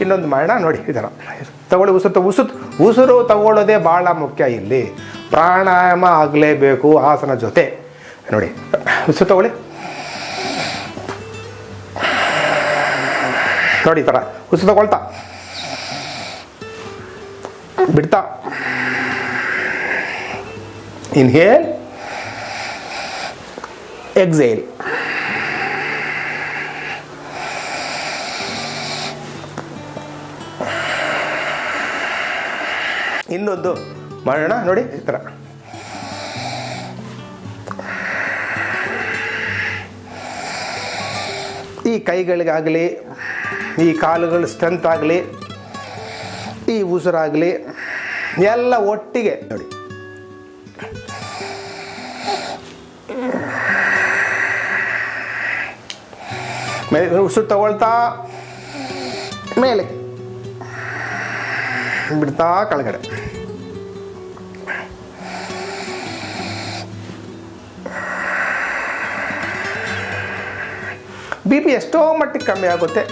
ಇನ್ನೊಂದು ಮಾಡೋಣ ನೋಡಿ ಥರ ತಗೊಳ್ಳಿ ಉಸುತ್ತ ಉಸುತ್, ಉಸಿರು ತಗೊಳ್ಳೋದೇ ಭಾಳ ಮುಖ್ಯ ಇಲ್ಲಿ. ಪ್ರಾಣಾಯಾಮ ಆಗಲೇಬೇಕು ಆಸನ ಜೊತೆ. ನೋಡಿ ಉಸು ತಗೊಳ್ಳಿ. ನೋಡಿ ಥರ. ಉಸು ತಗೊಳ್ತಾ. ಬಿಡ್ತಾ. ಇನ್ಹೇಲ್. ಎಕ್ಸೇಲ್ ಇನ್ನೊಂದು ಮಾಡೋಣ, ನೋಡಿ, ಈ ಥರ. ಈ ಕೈಗಳಿಗಾಗಲಿ, ಈ ಕಾಲುಗಳ ಸ್ಟ್ರೆಂತ್ ಆಗಲಿ, ಈ ಉಸಿರಾಗಲಿ, ಎಲ್ಲ ಒಟ್ಟಿಗೆ, ನೋಡಿ. ಮೇಲೆ ಉಸಿರು ತಗೊಳ್ತಾ, ಮೇಲೆ ಬಿಡ್ತಾ ಕೆಳಗಡೆ. ಬಿ ಪಿ ಎಷ್ಟೋ ಮಟ್ಟಿಗೆ ಕಮ್ಮಿ ಆಗುತ್ತೆ.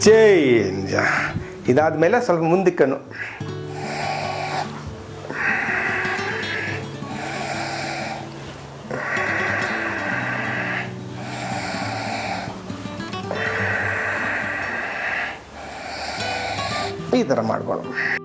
ಚೇಂಜ್ ಇದಾದ್ಮೇಲೆ ಸ್ವಲ್ಪ ಮುಂದಕ್ಕನು. ಈ ಥರ ಮಾಡ್ಕೊಳ್ಳೋಣ.